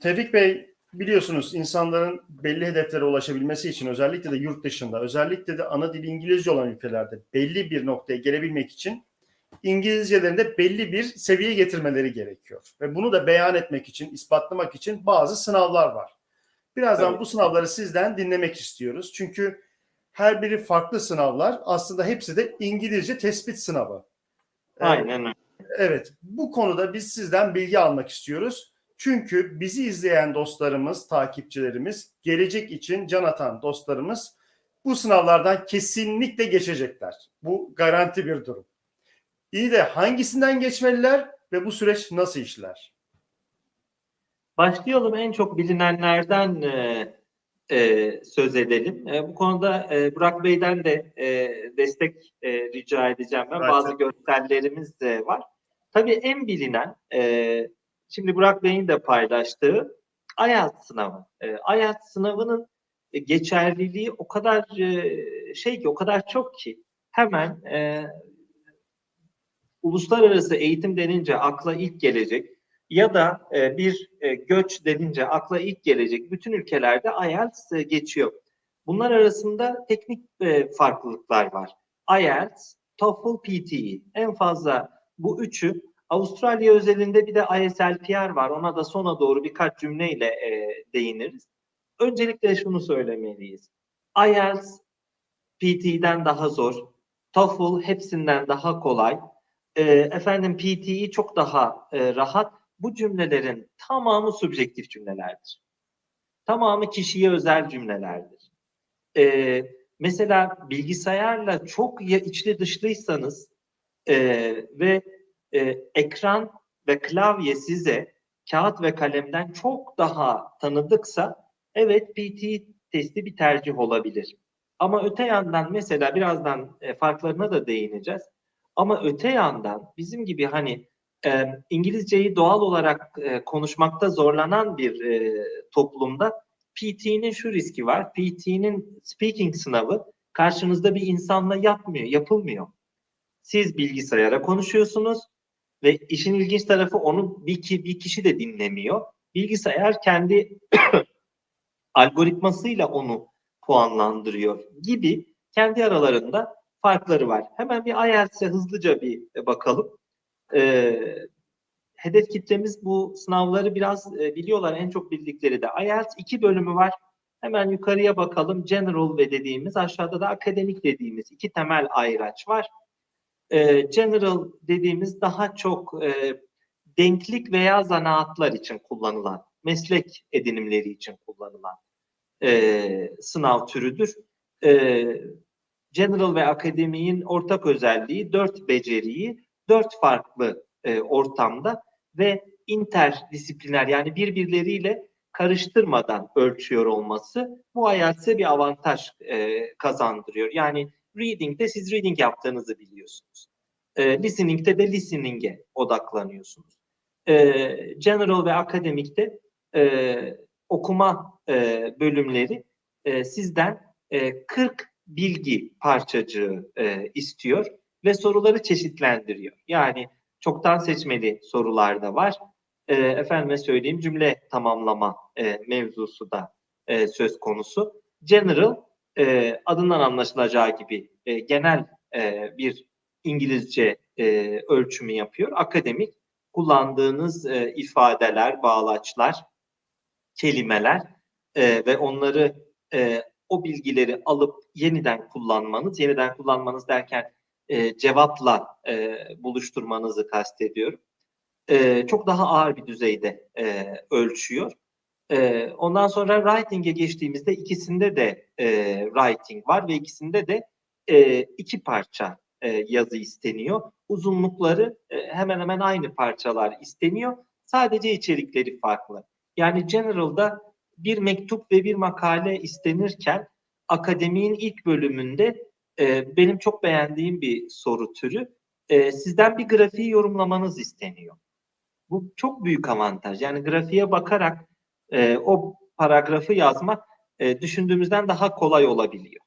Tevfik Bey biliyorsunuz insanların belli hedeflere ulaşabilmesi için özellikle de yurt dışında özellikle de ana dili İngilizce olan ülkelerde belli bir noktaya gelebilmek için İngilizcelerinde belli bir seviyeye getirmeleri gerekiyor. Ve bunu da beyan etmek için, ispatlamak için bazı sınavlar var. Birazdan Evet. bu sınavları sizden dinlemek istiyoruz. Çünkü her biri farklı sınavlar. Aslında hepsi de İngilizce tespit sınavı. Aynen öyle. Evet, bu konuda biz sizden bilgi almak istiyoruz. Çünkü bizi izleyen dostlarımız, takipçilerimiz, gelecek için can atan dostlarımız bu sınavlardan kesinlikle geçecekler. Bu garanti bir durum. İyi de hangisinden geçmeliler ve bu süreç nasıl işler? Başlayalım en çok bilinenlerden e, e, söz edelim. E, bu konuda e, Burak Bey'den de e, destek e, rica edeceğim ben. Evet. Bazı görsellerimiz de var. Tabii en bilinen, e, şimdi Burak Bey'in de paylaştığı IELTS sınavı. E, IELTS sınavının e, geçerliliği o kadar e, şey ki, o kadar çok ki hemen e, uluslararası eğitim denince akla ilk gelecek ya da e, bir e, göç denince akla ilk gelecek bütün ülkelerde IELTS e, geçiyor. Bunlar arasında teknik e, farklılıklar var. IELTS, TOEFL, PTE en fazla bu üçü. Avustralya özelinde bir de ISLPR var. Ona da sona doğru birkaç cümleyle e, değiniriz. Öncelikle şunu söylemeliyiz. IELTS PTE'den daha zor. TOEFL hepsinden daha kolay. E, efendim PTE çok daha e, rahat. Bu cümlelerin tamamı subjektif cümlelerdir. Tamamı kişiye özel cümlelerdir. E, mesela bilgisayarla çok ya içli dışlıysanız e, ve e, ekran ve klavye size kağıt ve kalemden çok daha tanıdıksa evet PTE testi bir tercih olabilir. Ama öte yandan mesela birazdan e, farklarına da değineceğiz. Ama öte yandan bizim gibi hani e, İngilizceyi doğal olarak e, konuşmakta zorlanan bir e, toplumda PT'nin şu riski var. PT'nin speaking sınavı karşınızda bir insanla yapmıyor, yapılmıyor. Siz bilgisayara konuşuyorsunuz ve işin ilginç tarafı onu bir, ki, bir kişi de dinlemiyor. Bilgisayar kendi algoritmasıyla onu puanlandırıyor gibi kendi aralarında farkları var. Hemen bir IELTS'e hızlıca bir bakalım. Ee, hedef kitlemiz bu sınavları biraz e, biliyorlar. En çok bildikleri de IELTS iki bölümü var. Hemen yukarıya bakalım. General ve dediğimiz aşağıda da akademik dediğimiz iki temel ayraç var. Ee, general dediğimiz daha çok e, denklik veya zanaatlar için kullanılan, meslek edinimleri için kullanılan e, sınav türüdür. E, General ve akademinin ortak özelliği dört beceriyi dört farklı e, ortamda ve interdisipliner yani birbirleriyle karıştırmadan ölçüyor olması bu IELTS'e bir avantaj e, kazandırıyor. Yani reading'de siz reading yaptığınızı biliyorsunuz. E, listening'de de listening'e odaklanıyorsunuz. E, general ve akademikte e, okuma e, bölümleri e, sizden e, 40 bilgi parçacığı e, istiyor ve soruları çeşitlendiriyor. Yani çoktan seçmeli sorular da var. E, efendime söyleyeyim cümle tamamlama e, mevzusu da e, söz konusu. General e, adından anlaşılacağı gibi e, genel e, bir İngilizce e, ölçümü yapıyor. Akademik kullandığınız e, ifadeler, bağlaçlar, kelimeler e, ve onları e, o bilgileri alıp yeniden kullanmanız, yeniden kullanmanız derken e, cevapla e, buluşturmanızı kastediyorum. E, çok daha ağır bir düzeyde e, ölçüyor. E, ondan sonra writing'e geçtiğimizde ikisinde de e, writing var ve ikisinde de e, iki parça e, yazı isteniyor. Uzunlukları e, hemen hemen aynı parçalar isteniyor. Sadece içerikleri farklı. Yani General'da bir mektup ve bir makale istenirken akademinin ilk bölümünde e, benim çok beğendiğim bir soru türü e, sizden bir grafiği yorumlamanız isteniyor. Bu çok büyük avantaj. Yani grafiğe bakarak e, o paragrafı yazmak e, düşündüğümüzden daha kolay olabiliyor.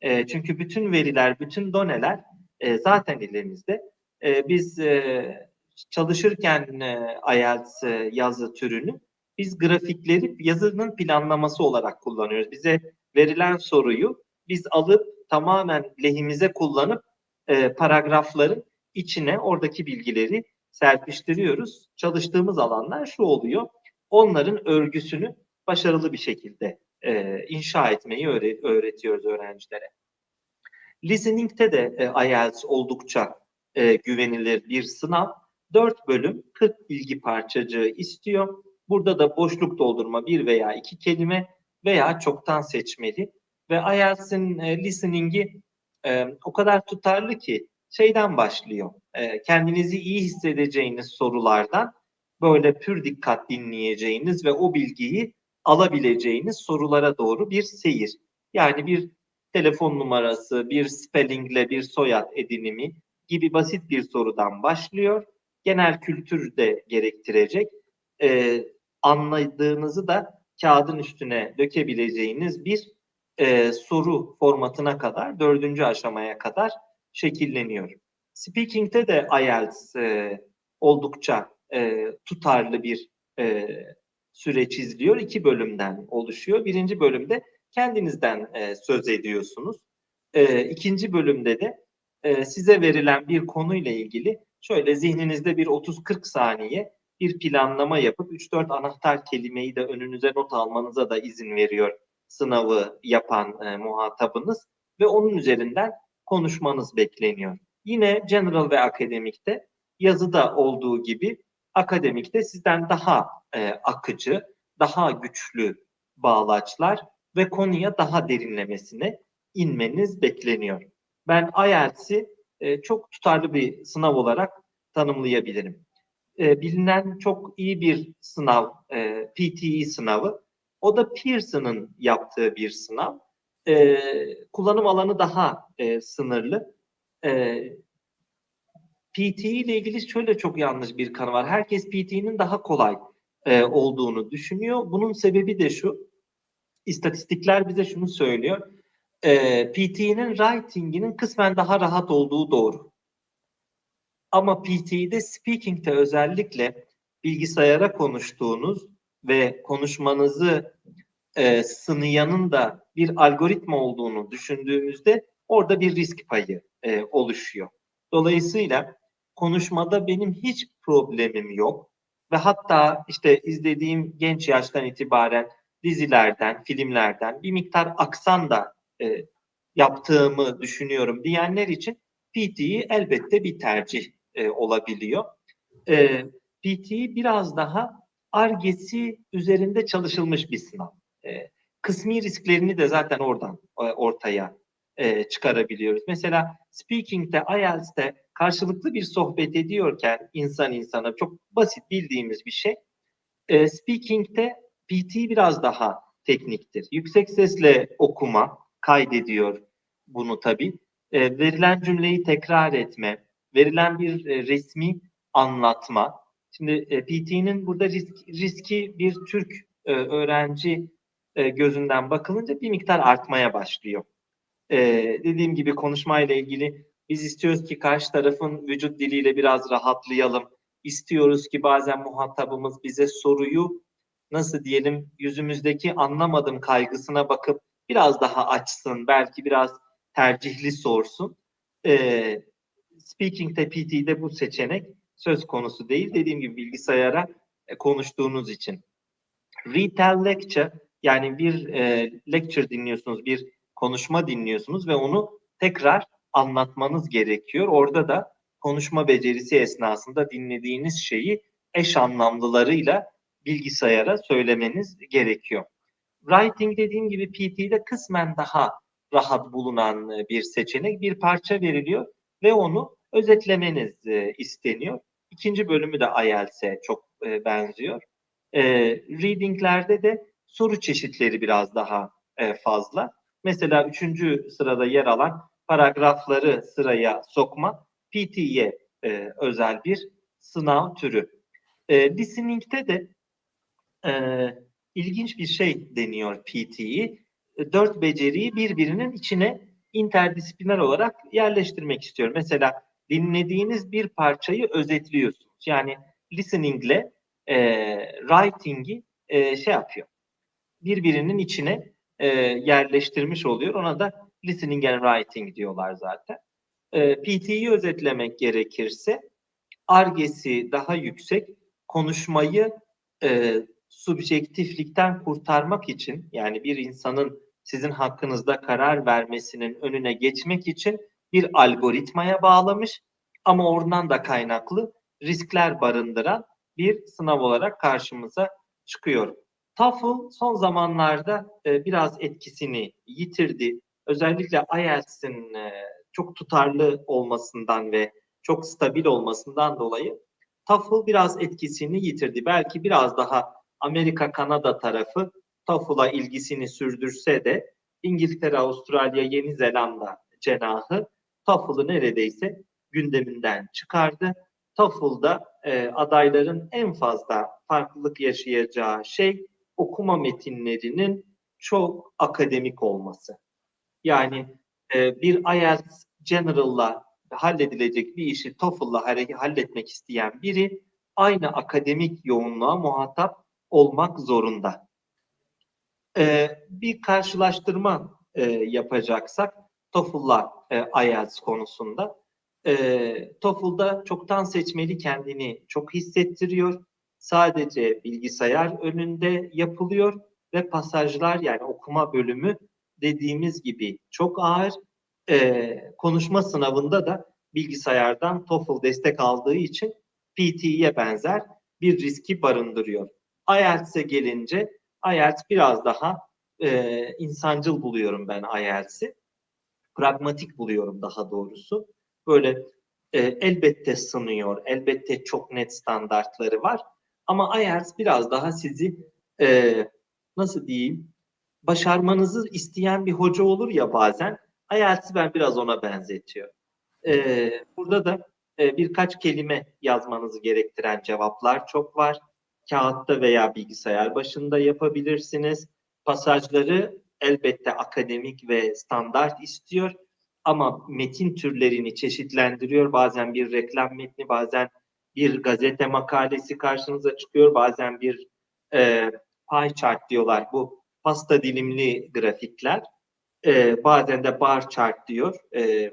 E, çünkü bütün veriler, bütün doneler e, zaten elimizde. E, biz e, çalışırken e, IELTS e, yazı türünü biz grafikleri yazının planlaması olarak kullanıyoruz. Bize verilen soruyu biz alıp tamamen lehimize kullanıp e, paragrafların içine oradaki bilgileri serpiştiriyoruz. Çalıştığımız alanlar şu oluyor. Onların örgüsünü başarılı bir şekilde e, inşa etmeyi öğre- öğretiyoruz öğrencilere. Listening'de de e, IELTS oldukça e, güvenilir bir sınav. 4 bölüm 40 bilgi parçacığı istiyor. Burada da boşluk doldurma bir veya iki kelime veya çoktan seçmeli. Ve IELTS'in e, listening'i e, o kadar tutarlı ki şeyden başlıyor. E, kendinizi iyi hissedeceğiniz sorulardan böyle pür dikkat dinleyeceğiniz ve o bilgiyi alabileceğiniz sorulara doğru bir seyir. Yani bir telefon numarası, bir spellingle bir soyad edinimi gibi basit bir sorudan başlıyor. Genel kültür de gerektirecek. E, anladığınızı da kağıdın üstüne dökebileceğiniz bir e, soru formatına kadar, dördüncü aşamaya kadar şekilleniyor. Speaking'de de IELTS e, oldukça e, tutarlı bir e, süreç izliyor. İki bölümden oluşuyor. Birinci bölümde kendinizden e, söz ediyorsunuz. E, ikinci bölümde de e, size verilen bir konuyla ilgili şöyle zihninizde bir 30-40 saniye bir planlama yapıp 3-4 anahtar kelimeyi de önünüze not almanıza da izin veriyor sınavı yapan e, muhatabınız ve onun üzerinden konuşmanız bekleniyor. Yine general ve akademikte yazıda olduğu gibi akademikte sizden daha e, akıcı, daha güçlü bağlaçlar ve konuya daha derinlemesine inmeniz bekleniyor. Ben IELTS'i e, çok tutarlı bir sınav olarak tanımlayabilirim. E, bilinen çok iyi bir sınav, e, PTE sınavı. O da Pearson'ın yaptığı bir sınav. E, kullanım alanı daha e, sınırlı. E, PTE ile ilgili şöyle çok yanlış bir kanı var. Herkes PTE'nin daha kolay e, olduğunu düşünüyor. Bunun sebebi de şu. İstatistikler bize şunu söylüyor. E, PTE'nin writing'inin kısmen daha rahat olduğu doğru. Ama PTE'de speaking'de özellikle bilgisayara konuştuğunuz ve konuşmanızı e, sınayanın da bir algoritma olduğunu düşündüğümüzde orada bir risk payı e, oluşuyor. Dolayısıyla konuşmada benim hiç problemim yok ve hatta işte izlediğim genç yaştan itibaren dizilerden, filmlerden bir miktar aksan da e, yaptığımı düşünüyorum diyenler için PTE elbette bir tercih e, olabiliyor. E, PTE biraz daha argesi üzerinde çalışılmış bir sınav. E, kısmi risklerini de zaten oradan e, ortaya e, çıkarabiliyoruz. Mesela speaking'de, IELTS'te karşılıklı bir sohbet ediyorken insan insana çok basit bildiğimiz bir şey. E, speaking'de PT biraz daha tekniktir. Yüksek sesle okuma kaydediyor bunu tabii. E, verilen cümleyi tekrar etme, verilen bir e, resmi anlatma. Şimdi e, PT'nin burada risk, riski bir Türk e, öğrenci e, gözünden bakılınca bir miktar artmaya başlıyor. E, dediğim gibi konuşmayla ilgili biz istiyoruz ki karşı tarafın vücut diliyle biraz rahatlayalım. İstiyoruz ki bazen muhatabımız bize soruyu nasıl diyelim yüzümüzdeki anlamadım kaygısına bakıp biraz daha açsın, belki biraz tercihli sorsun. E, Speaking'de PT'de bu seçenek söz konusu değil. Dediğim gibi bilgisayara e, konuştuğunuz için. Retail lecture yani bir e, lecture dinliyorsunuz, bir konuşma dinliyorsunuz ve onu tekrar anlatmanız gerekiyor. Orada da konuşma becerisi esnasında dinlediğiniz şeyi eş anlamlılarıyla bilgisayara söylemeniz gerekiyor. Writing dediğim gibi PT'de kısmen daha rahat bulunan e, bir seçenek. Bir parça veriliyor ve onu özetlemeniz e, isteniyor. İkinci bölümü de IELTS'e çok e, benziyor. Reading'lerde de soru çeşitleri biraz daha fazla. Mesela üçüncü sırada yer alan paragrafları sıraya sokma PT'ye e, özel bir sınav türü. E, listening'de de e, ilginç bir şey deniyor PT'yi. E, dört beceriyi birbirinin içine interdisipliner olarak yerleştirmek istiyorum. Mesela dinlediğiniz bir parçayı özetliyorsunuz. Yani listeningle e, writing'i e, şey yapıyor. Birbirinin içine e, yerleştirmiş oluyor. Ona da listening and writing diyorlar zaten. E, PT'yi özetlemek gerekirse argesi daha yüksek konuşmayı e, subjektiflikten kurtarmak için yani bir insanın sizin hakkınızda karar vermesinin önüne geçmek için bir algoritmaya bağlamış ama oradan da kaynaklı riskler barındıran bir sınav olarak karşımıza çıkıyor. TOEFL son zamanlarda e, biraz etkisini yitirdi. Özellikle IELTS'in e, çok tutarlı olmasından ve çok stabil olmasından dolayı TOEFL biraz etkisini yitirdi. Belki biraz daha Amerika, Kanada tarafı TOEFL'a ilgisini sürdürse de İngiltere, Avustralya, Yeni Zelanda cenahı TOEFL'ı neredeyse gündeminden çıkardı. TOEFL'da e, adayların en fazla farklılık yaşayacağı şey okuma metinlerinin çok akademik olması. Yani e, bir IELTS General'la halledilecek bir işi TOEFL'la halletmek isteyen biri aynı akademik yoğunluğa muhatap olmak zorunda. E, bir karşılaştırma e, yapacaksak TOEFL'la e, IELTS konusunda e, TOEFL'da çoktan seçmeli kendini çok hissettiriyor. Sadece bilgisayar önünde yapılıyor ve pasajlar yani okuma bölümü dediğimiz gibi çok ağır. E, konuşma sınavında da bilgisayardan TOEFL destek aldığı için PT'ye benzer bir riski barındırıyor. IELTS'e gelince IELTS biraz daha e, insancıl buluyorum ben IELTS'i. Pragmatik buluyorum daha doğrusu. Böyle e, elbette sınıyor, elbette çok net standartları var. Ama IELTS biraz daha sizi e, nasıl diyeyim başarmanızı isteyen bir hoca olur ya bazen. IELTS'i ben biraz ona benzetiyor. E, burada da e, birkaç kelime yazmanızı gerektiren cevaplar çok var. Kağıtta veya bilgisayar başında yapabilirsiniz. Pasajları elbette akademik ve standart istiyor ama metin türlerini çeşitlendiriyor. Bazen bir reklam metni, bazen bir gazete makalesi karşınıza çıkıyor, bazen bir e, pie chart diyorlar. Bu pasta dilimli grafikler. E, bazen de bar chart diyor. E,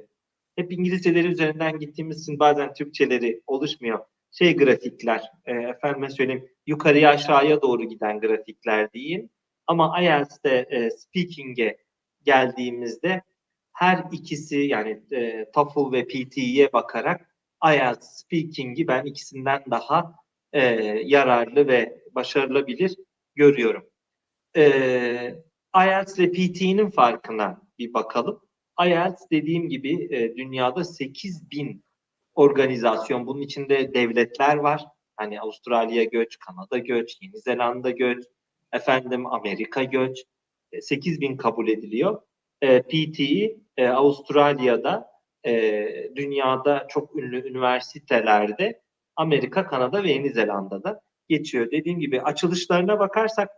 hep İngilizceleri üzerinden gittiğimiz için bazen Türkçeleri oluşmuyor. Şey grafikler, e, efendime söyleyeyim yukarıya aşağıya doğru giden grafikler diyeyim. Ama IELTS'te e, speaking'e geldiğimizde her ikisi yani e, TOEFL ve PT'ye bakarak IELTS speaking'i ben ikisinden daha e, yararlı ve başarılabilir görüyorum. E, IELTS ve PT'nin farkına bir bakalım. IELTS dediğim gibi e, dünyada 8 bin organizasyon, bunun içinde devletler var. Hani Avustralya göç, Kanada göç, Yeni Zelanda göç, efendim Amerika göç. E, 8 bin kabul ediliyor. E, PT'yi e, Avustralya'da, e, dünyada çok ünlü üniversitelerde, Amerika, Kanada ve Yeni Zelanda'da geçiyor. Dediğim gibi açılışlarına bakarsak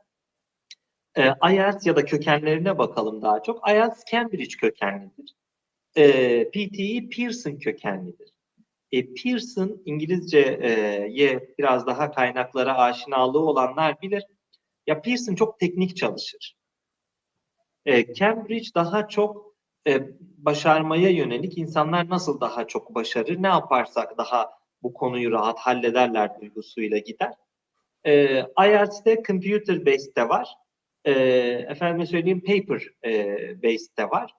e, IELTS ya da kökenlerine bakalım daha çok. IELTS Cambridge kökenlidir. E, PTE Pearson kökenlidir. E, Pearson İngilizce'ye biraz daha kaynaklara aşinalığı olanlar bilir. Ya Pearson çok teknik çalışır. E, Cambridge daha çok e, başarmaya yönelik insanlar nasıl daha çok başarır, ne yaparsak daha bu konuyu rahat hallederler duygusuyla gider. E, IELTS'te computer based de var. E, efendime söyleyeyim paper e, based de var.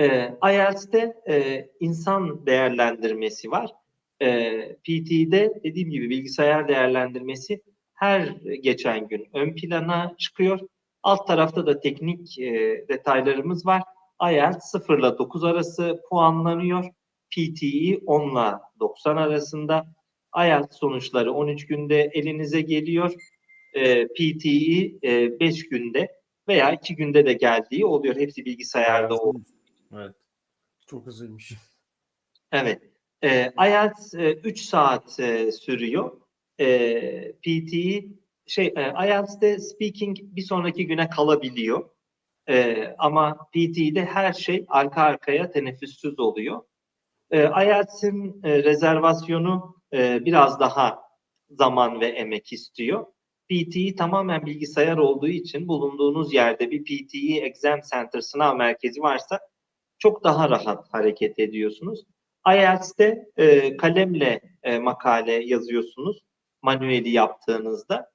E, IELTS'te e, insan değerlendirmesi var. E, PT'de dediğim gibi bilgisayar değerlendirmesi her geçen gün ön plana çıkıyor. Alt tarafta da teknik e, detaylarımız var. IELTS 0 ile 9 arası puanlanıyor. PTE 10 ile 90 arasında. IELTS sonuçları 13 günde elinize geliyor. E, PTE e, 5 günde veya 2 günde de geldiği oluyor. Hepsi bilgisayarda o. Evet. Çok hızlıymış. Evet. E, IELTS e, 3 saat e, sürüyor. E, PTE şey e, IELTS'te speaking bir sonraki güne kalabiliyor. E, ama PT'de her şey arka arkaya teneffüssüz oluyor. E, IELTS'in e, rezervasyonu e, biraz daha zaman ve emek istiyor. PTE tamamen bilgisayar olduğu için bulunduğunuz yerde bir PTE Exam Center sınav merkezi varsa çok daha rahat hareket ediyorsunuz. IELTS'te e, kalemle e, makale yazıyorsunuz manueli yaptığınızda.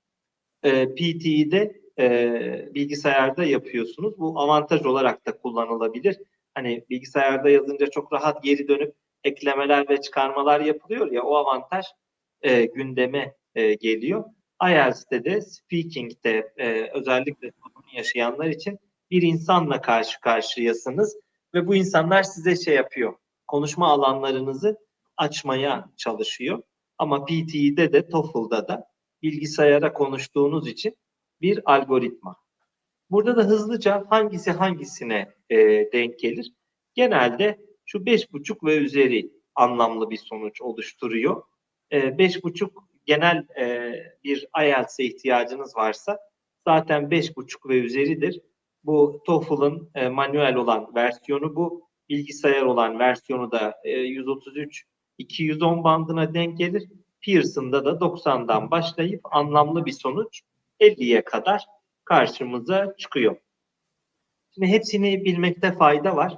E, PTE'de e, bilgisayarda yapıyorsunuz. Bu avantaj olarak da kullanılabilir. Hani bilgisayarda yazınca çok rahat geri dönüp eklemeler ve çıkarmalar yapılıyor ya o avantaj e, gündeme e, geliyor. IELTS'te de speaking'de e, özellikle sorun yaşayanlar için bir insanla karşı karşıyasınız ve bu insanlar size şey yapıyor. Konuşma alanlarınızı açmaya çalışıyor. Ama PTE'de de TOEFL'da da bilgisayara konuştuğunuz için bir algoritma. Burada da hızlıca hangisi hangisine e, denk gelir? Genelde şu 5,5 ve üzeri anlamlı bir sonuç oluşturuyor. E, 5,5 genel e, bir IELTS'e ihtiyacınız varsa zaten 5,5 ve üzeridir. Bu TOEFL'ın e, manuel olan versiyonu bu. Bilgisayar olan versiyonu da e, 133 210 bandına denk gelir. Pearson'da da 90'dan başlayıp anlamlı bir sonuç 50'ye kadar karşımıza çıkıyor. Şimdi hepsini bilmekte fayda var.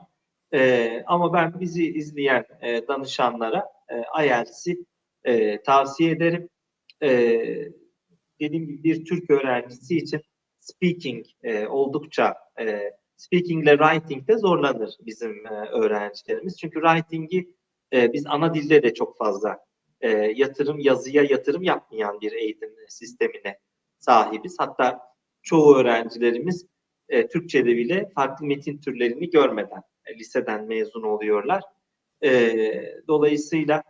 Ee, ama ben bizi izleyen e, danışanlara e, IELTS'i e, tavsiye ederim. E, dediğim gibi bir Türk öğrencisi için speaking e, oldukça e, speaking ile writing de zorlanır bizim e, öğrencilerimiz. Çünkü writing'i e, biz ana dilde de çok fazla e, yatırım yazıya yatırım yapmayan bir eğitim sistemine sahibiz. Hatta çoğu öğrencilerimiz e, Türkçe'de bile farklı metin türlerini görmeden e, liseden mezun oluyorlar. E, dolayısıyla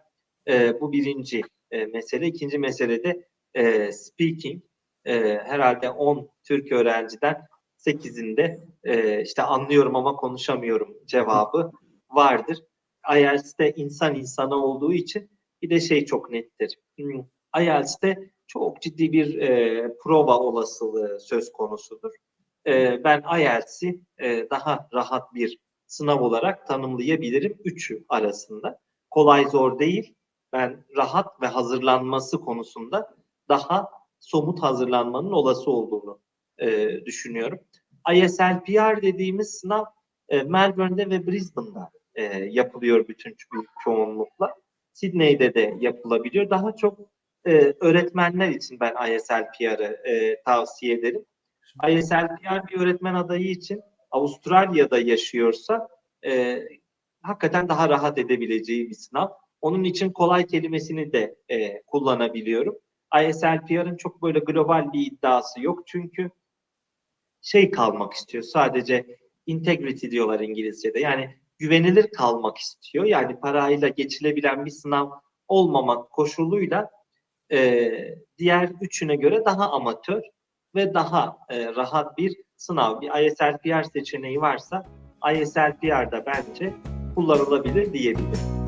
e, bu birinci e, mesele. İkinci mesele de e, speaking. E, herhalde 10 Türk öğrenciden 8'inde e, işte anlıyorum ama konuşamıyorum cevabı vardır. IELTS'te insan insana olduğu için bir de şey çok nettir. Hmm, IELTS'te çok ciddi bir e, prova olasılığı söz konusudur. E, ben IELTS'i e, daha rahat bir sınav olarak tanımlayabilirim üçü arasında. Kolay zor değil. Ben rahat ve hazırlanması konusunda daha somut hazırlanmanın olası olduğunu e, düşünüyorum. ISLPR dediğimiz sınav e, Melbourne'de ve Brisbane'da e, yapılıyor bütün çoğunlukla. Sydney'de de yapılabiliyor. Daha çok e, öğretmenler için ben ISLPR'ı e, tavsiye ederim. ISLPR bir öğretmen adayı için Avustralya'da yaşıyorsa e, hakikaten daha rahat edebileceği bir sınav. Onun için kolay kelimesini de e, kullanabiliyorum. ISLPR'ın çok böyle global bir iddiası yok çünkü şey kalmak istiyor sadece integrity diyorlar İngilizce'de yani güvenilir kalmak istiyor. Yani parayla geçilebilen bir sınav olmamak koşuluyla e, diğer üçüne göre daha amatör ve daha e, rahat bir sınav. Bir ISLPR seçeneği varsa ISLPR'da bence kullanılabilir diyebilirim.